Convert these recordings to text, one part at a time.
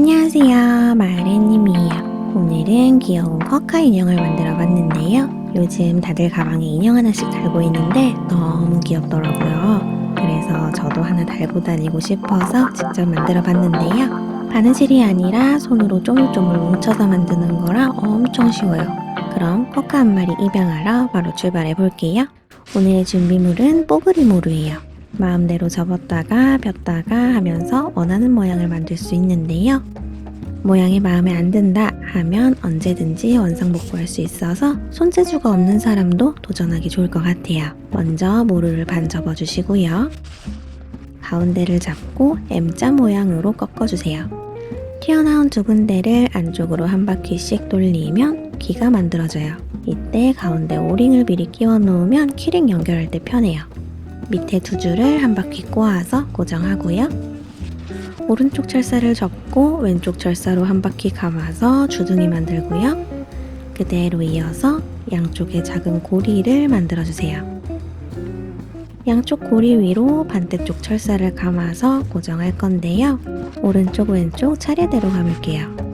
안녕하세요. 마을애님이에요. 오늘은 귀여운 커카 인형을 만들어 봤는데요. 요즘 다들 가방에 인형 하나씩 달고 있는데 너무 귀엽더라고요. 그래서 저도 하나 달고 다니고 싶어서 직접 만들어 봤는데요. 바느질이 아니라 손으로 쪼물쪼물 뭉쳐서 만드는 거라 엄청 쉬워요. 그럼 커카 한 마리 입양하러 바로 출발해 볼게요. 오늘의 준비물은 뽀글이 모루예요 마음대로 접었다가 폈다가 하면서 원하는 모양을 만들 수 있는데요. 모양이 마음에 안 든다 하면 언제든지 원상복구할 수 있어서 손재주가 없는 사람도 도전하기 좋을 것 같아요. 먼저 모루를 반 접어주시고요. 가운데를 잡고 M자 모양으로 꺾어주세요. 튀어나온 두 군데를 안쪽으로 한 바퀴씩 돌리면 귀가 만들어져요. 이때 가운데 오링을 미리 끼워 놓으면 키링 연결할 때 편해요. 밑에 두 줄을 한 바퀴 꼬아서 고정하고요. 오른쪽 철사를 접고 왼쪽 철사로 한 바퀴 감아서 주둥이 만들고요. 그대로 이어서 양쪽에 작은 고리를 만들어주세요. 양쪽 고리 위로 반대쪽 철사를 감아서 고정할 건데요. 오른쪽 왼쪽 차례대로 감을게요.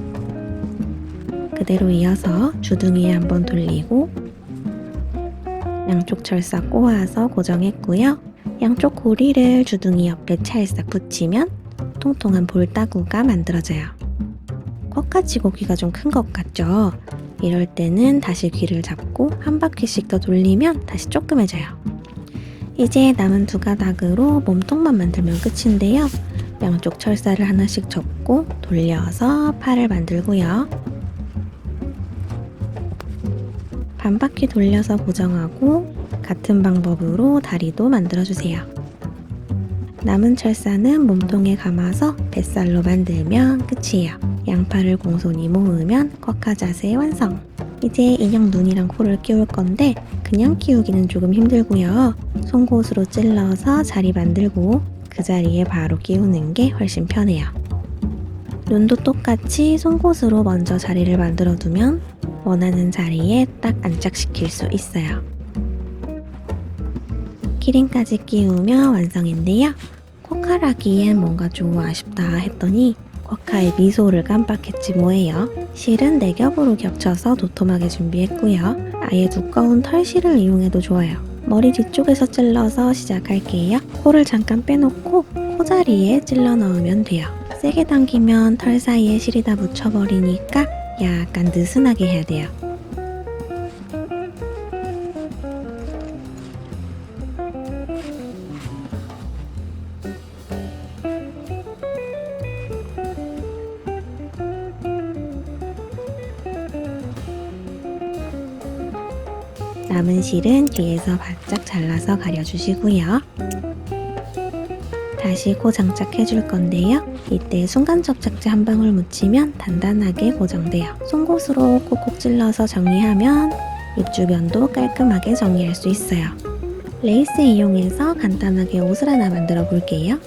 그대로 이어서 주둥이에 한번 돌리고 양쪽 철사 꼬아서 고정했고요. 양쪽 고리를 주둥이 옆에 찰싹 붙이면 통통한 볼따구가 만들어져요. 꽉까지고 귀가 좀 큰 것 같죠? 이럴 때는 다시 귀를 잡고 한 바퀴씩 더 돌리면 다시 조그매져요. 이제 남은 두 가닥으로 몸통만 만들면 끝인데요. 양쪽 철사를 하나씩 접고 돌려서 팔을 만들고요. 반 바퀴 돌려서 고정하고 같은 방법으로 다리도 만들어주세요. 남은 철사는 몸통에 감아서 뱃살로 만들면 끝이에요. 양팔을 공손히 모으면 쿼카 자세 완성! 이제 인형 눈이랑 코를 끼울 건데 그냥 끼우기는 조금 힘들고요. 송곳으로 찔러서 자리 만들고 그 자리에 바로 끼우는 게 훨씬 편해요. 눈도 똑같이 송곳으로 먼저 자리를 만들어 두면 원하는 자리에 딱 안착시킬 수 있어요. 키링까지 끼우며 완성인데요. 쿼카라기엔 뭔가 좀 아쉽다 했더니 쿼카의 미소를 깜빡했지 뭐예요. 실은 네 겹으로 겹쳐서 도톰하게 준비했고요. 아예 두꺼운 털실을 이용해도 좋아요. 머리 뒤쪽에서 찔러서 시작할게요. 코를 잠깐 빼놓고 코자리에 찔러 넣으면 돼요. 세게 당기면 털 사이에 실이 다 묻혀버리니까 약간 느슨하게 해야 돼요. 남은 실은 뒤에서 바짝 잘라서 가려주시고요. 다시 코 장착해 줄 건데요. 이때 순간 접착제 한 방울 묻히면 단단하게 고정돼요. 송곳으로 콕콕 찔러서 정리하면 입 주변도 깔끔하게 정리할 수 있어요. 레이스 이용해서 간단하게 옷을 하나 만들어 볼게요.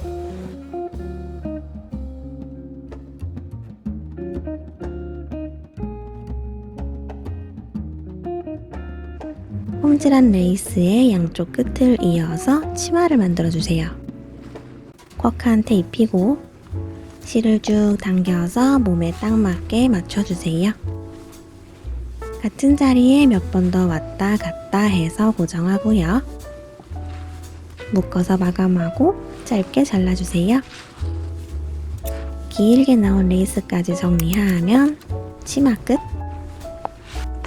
홈질한 레이스의 양쪽 끝을 이어서 치마를 만들어 주세요. 쿼카한테 입히고 실을 쭉 당겨서 몸에 딱 맞게 맞춰주세요. 같은 자리에 몇 번 더 왔다 갔다 해서 고정하고요. 묶어서 마감하고 짧게 잘라주세요. 길게 나온 레이스까지 정리하면 치마 끝.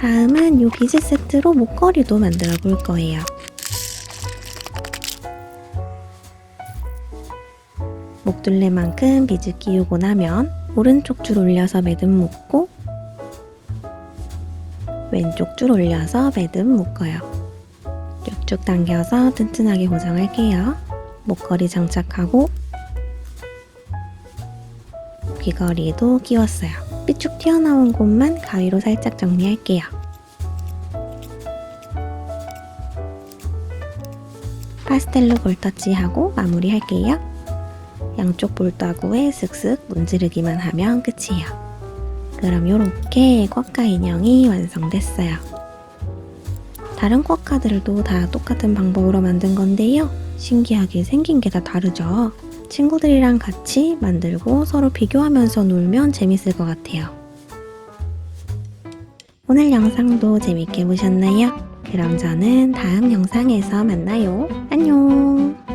다음은 이 비즈 세트로 목걸이도 만들어 볼 거예요. 목둘레만큼 비즈 끼우고 나면 오른쪽 줄 올려서 매듭 묶고 왼쪽 줄 올려서 매듭 묶어요. 쭉쭉 당겨서 튼튼하게 고정할게요. 목걸이 장착하고 귀걸이도 끼웠어요. 삐쭉 튀어나온 곳만 가위로 살짝 정리할게요. 파스텔로 볼터치하고 마무리할게요. 양쪽 볼따구에 슥슥 문지르기만 하면 끝이에요. 그럼 이렇게 쿼카 인형이 완성됐어요. 다른 쿼카들도 다 똑같은 방법으로 만든 건데요. 신기하게 생긴 게 다 다르죠? 친구들이랑 같이 만들고 서로 비교하면서 놀면 재밌을 것 같아요. 오늘 영상도 재밌게 보셨나요? 그럼 저는 다음 영상에서 만나요. 안녕!